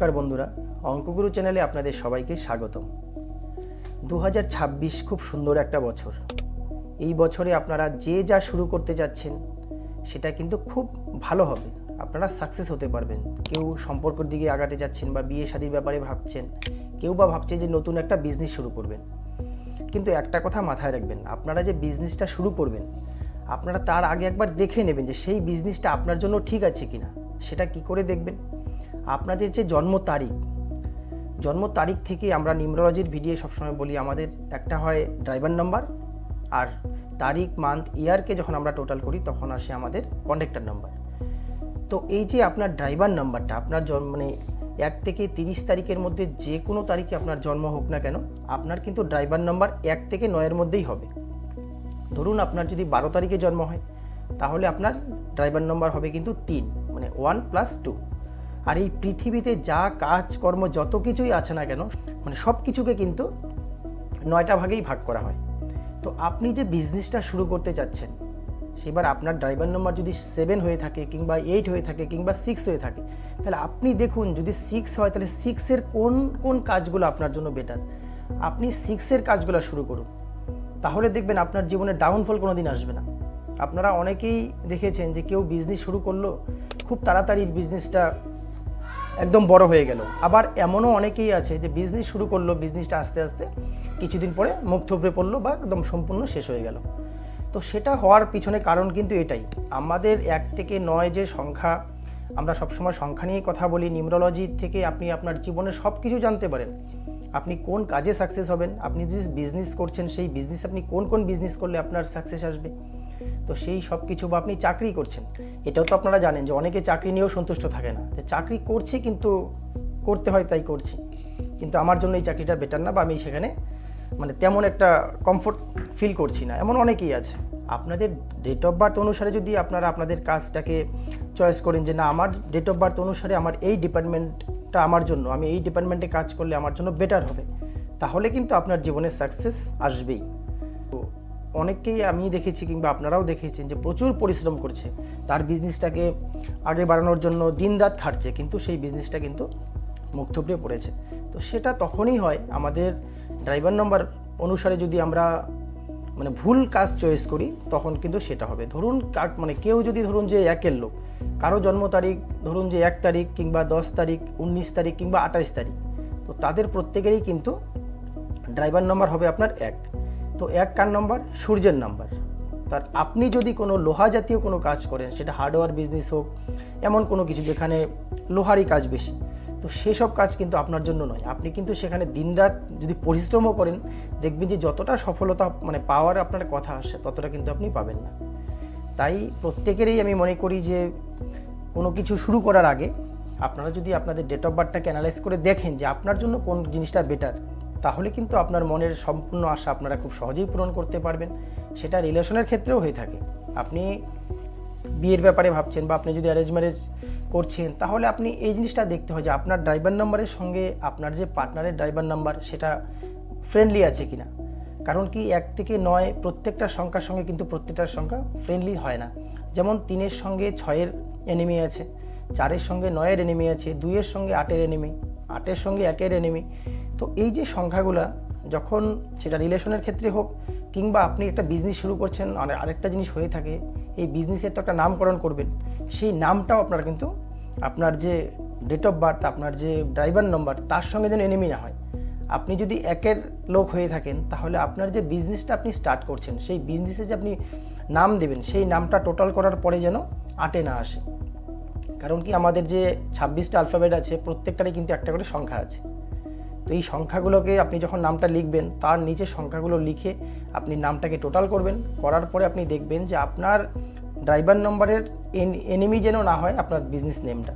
নমস্কার বন্ধুরা, অঙ্কগুরু চ্যানেলে আপনাদের সবাইকে স্বাগতম। দু হাজার ছাব্বিশ খুব সুন্দর একটা বছর। এই বছরে আপনারা যে যা শুরু করতে যাচ্ছেন, সেটা কিন্তু খুব ভালো হবে। আপনারা সাকসেস হতে পারবেন। কেউ সম্পর্কের দিকে আগাতে যাচ্ছেন বা বিয়ে শাদির ব্যাপারে ভাবছেন, কেউ বা ভাবছে যে নতুন একটা বিজনেস শুরু করবেন। কিন্তু একটা কথা মাথায় রাখবেন, আপনারা যে বিজনেসটা শুরু করবেন, আপনারা তার আগে একবার দেখে নেবেন যে সেই বিজনেসটা আপনার জন্য ঠিক আছে কিনা। সেটা কি করে দেখবেন? আপনাদের যে জন্ম তারিখ জন্ম তারিখ থেকে আমরা নিউমরোলজির ভিডিও সবসময় বলি। আমাদের একটা হয় ড্রাইভার নাম্বার আর তারিখ মান্থ ইয়ারকে যখন আমরা টোটাল করি তখন আসে আমাদের কন্ডাক্টর নাম্বার। তো এই যে আপনার ড্রাইভার নাম্বারটা, আপনার জন্ম মানে এক থেকে তিরিশ তারিখের মধ্যে যে কোনো তারিখে আপনার জন্ম হোক না কেন, আপনার কিন্তু ড্রাইভার নাম্বার এক থেকে নয়ের মধ্যেই হবে। ধরুন আপনার যদি বারো তারিখে জন্ম হয়, তাহলে আপনার ড্রাইভার নম্বর হবে কিন্তু তিন মানে ওয়ান প্লাস টু আর এই পৃথিবীতে যা কাজকর্ম যত কিছুই আছে না কেন মানে সব কিছুকে কিন্তু নয়টা ভাগেই ভাগ করা হয়। তো আপনি যে বিজনেসটা শুরু করতে চাচ্ছেন, সেবার আপনার ড্রাইভার নম্বর যদি সেভেন হয়ে থাকে কিংবা এইট হয়ে থাকে কিংবা সিক্স হয়ে থাকে, তাহলে আপনি দেখুন যদি সিক্স হয়, তাহলে সিক্সের কোন কোন কাজগুলো আপনার জন্য বেটার আপনি সিক্সের কাজগুলো শুরু করুন। তাহলে দেখবেন আপনার জীবনে ডাউনফল কোনো দিন আসবে না। আপনারা অনেকেই দেখেছেন যে কেউ বিজনেস শুরু করল, খুব তাড়াতাড়ি বিজনেসটা একদম বড় হয়ে গেল। আবার এমনও অনেকেই আছে যে বিজনেস শুরু করল বিজনেসটা আস্তে আস্তে কিছুদিন পরে মুখ থুবড়ে পড়ল বা একদম সম্পূর্ণ শেষ হয়ে গেল। তো সেটা হওয়ার পিছনে কারণ কিন্তু এটাই। আমাদের এক থেকে নয় যে সংখ্যা, আমরা সবসময় সংখ্যা নিয়ে কথা বলি, নিউমরোলজি থেকে আপনি আপনার জীবনের সব কিছু জানতে পারেন। আপনি কোন কাজে সাকসেস হবেন? আপনি যদি বিজনেস করছেন, সেই বিজনেস আপনি কোন কোন বিজনেস করলে আপনার সাকসেস আসবে? তো সেই সব কিছু বা আপনি চাকরি করছেন, এটাও তো আপনারা জানেন যে অনেকে চাকরি নিয়েও সন্তুষ্ট থাকে না। যে চাকরি করছি কিন্তু করতে হয় তাই করছি, কিন্তু আমার জন্য এই চাকরিটা বেটার না বা আমি সেখানে মানে তেমন একটা কমফোর্ট ফিল করছি না। এমন অনেকেই আছে। আপনাদের ডেট অফ বার্থ অনুসারে যদি আপনারা আপনাদের কাজটাকে চয়েস করেন যে না, আমার ডেট অফ বার্থ অনুসারে আমার এই ডিপার্টমেন্টটা আমার জন্য, আমি এই ডিপার্টমেন্টে কাজ করলে আমার জন্য বেটার হবে, তাহলে কিন্তু আপনার জীবনে সাকসেস আসবেই। অনেককেই আমি দেখেছি কিংবা আপনারাও দেখেছেন যে প্রচুর পরিশ্রম করছে। তার বিজনেসটাকে আগে বাড়ানোর জন্য দিনরাত খাটছে, কিন্তু সেই বিজনেসটা কিন্তু মুখ পড়েছে। তো সেটা তখনই হয় আমাদের ড্রাইভার নম্বর অনুসারে যদি আমরা মানে ভুল কাজ চয়েস করি, তখন কিন্তু সেটা হবে। ধরুন কার- মানে কেউ যদি ধরুন যে একের লোক, কারও জন্ম তারিখ, ধরুন যে এক তারিখ কিংবা দশ তারিখ, উনিশ তারিখ কিংবা আঠাশ তারিখ, তো তাদের প্রত্যেকেরই কিন্তু ড্রাইভার নাম্বার হবে আপনার এক। তো এক কার নাম্বার সূর্যের নাম্বার তার আপনি যদি কোনো লোহা জাতীয় কোনো কাজ করেন, সেটা হার্ডওয়্যার বিজনেস হোক, এমন কোনো কিছু যেখানে লোহারই কাজ বেশি, তো সেসব কাজ কিন্তু আপনার জন্য নয়। আপনি কিন্তু সেখানে দিনরাত যদি পরিশ্রমও করেন, দেখবেন যে যতটা সফলতা মানে পাওয়ার আপনার কথা আসে ততটা কিন্তু আপনি পাবেন না। তাই প্রত্যেকেরই আমি মনে করি যে কোনো কিছু শুরু করার আগে আপনারা যদি আপনাদের ডেট অফ বার্থটাকে অ্যানালাইজ করে দেখেন যে আপনার জন্য কোন জিনিসটা বেটার তাহলে কিন্তু আপনার মনের সম্পূর্ণ আশা আপনারা খুব সহজেই পূরণ করতে পারবেন। সেটা রিলেশনের ক্ষেত্রেও হয়ে থাকে। আপনি বিয়ের ব্যাপারে ভাবছেন বা আপনি যদি অ্যারেঞ্জ ম্যারেজ করছেন, তাহলে আপনি এই জিনিসটা দেখতে হয় যে আপনার ড্রাইভার নাম্বারের সঙ্গে আপনার যে পার্টনারের ড্রাইভার নাম্বার সেটা ফ্রেন্ডলি আছে কি না কারণ কি এক থেকে নয় প্রত্যেকটা সংখ্যার সঙ্গে কিন্তু প্রত্যেকটার সংখ্যা ফ্রেন্ডলি হয় না। যেমন তিনের সঙ্গে ছয়ের এনিমি আছে, চারের সঙ্গে নয়ের এনিমি আছে, দুইয়ের সঙ্গে আটের এনিমি আটের সঙ্গে একের এনিমি তো এই যে সংখ্যাগুলা, যখন সেটা রিলেশনের ক্ষেত্রে হোক কিংবা আপনি একটা বিজনেস শুরু করছেন, আর আরেকটা জিনিস হয়ে থাকে, এই বিজনেসের তো একটা নামকরণ করবেন। সেই নামটাও আপনার কিন্তু আপনার যে ডেট অফ বার্থ আপনার যে ড্রাইভার নম্বর তার সঙ্গে যেন এনিমি না হয়। আপনি যদি একের লোক হয়ে থাকেন, তাহলে আপনার যে বিজনেসটা আপনি স্টার্ট করছেন, সেই বিজনেসে যে আপনি নাম দেবেন, সেই নামটা টোটাল করার পরে যেন আটে না আসে। কারণ কি আমাদের যে ছাব্বিশটা আলফাবেট আছে, প্রত্যেকটারই কিন্তু একটা করে সংখ্যা আছে। তো এই সংখ্যাগুলোকে আপনি যখন নামটা লিখবেন, তার নিচে সংখ্যাগুলো লিখে আপনি নামটাকে টোটাল করবেন। করার পরে আপনি দেখবেন যে আপনার ড্রাইভার নম্বরের এনিমি যেন না হয়, আপনার বিজনেস নেমটা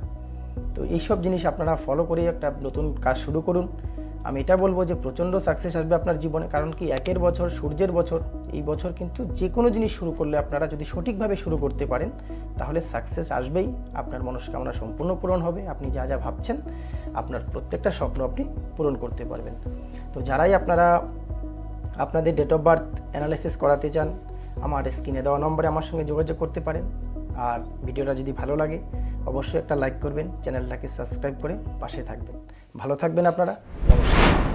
তো এইসব জিনিস আপনারা ফলো করে একটা নতুন কাজ শুরু করুন। আমি এটা বলব যে প্রচণ্ড সাকসেস আসবে আপনার জীবনে, কারণ কি একের বছর, সূর্যের বছর, এই বছর কিন্তু যে কোনো জিনিস শুরু করলে আপনারা যদি সঠিকভাবে শুরু করতে পারেন, তাহলে সাকসেস আসবেই। আপনার মনস্কামনা সম্পূর্ণ পূরণ হবে, আপনি যা যা ভাবছেন, আপনার প্রত্যেকটা স্বপ্ন আপনি পূরণ করতে পারবেন। তো যারাই আপনারা আপনাদের ডেট অফ বার্থ অ্যানালাইসিস করাতে চান, আমার স্ক্রিনে দেওয়া নম্বরে আমার সঙ্গে যোগাযোগ করতে পারেন। আর ভিডিওটা যদি ভালো লাগে, অবশ্যই একটা লাইক করবেন, চ্যানেলটাকে সাবস্ক্রাইব করে পাশে থাকবেন। ভালো থাকবেন আপনারা, নমস্কার।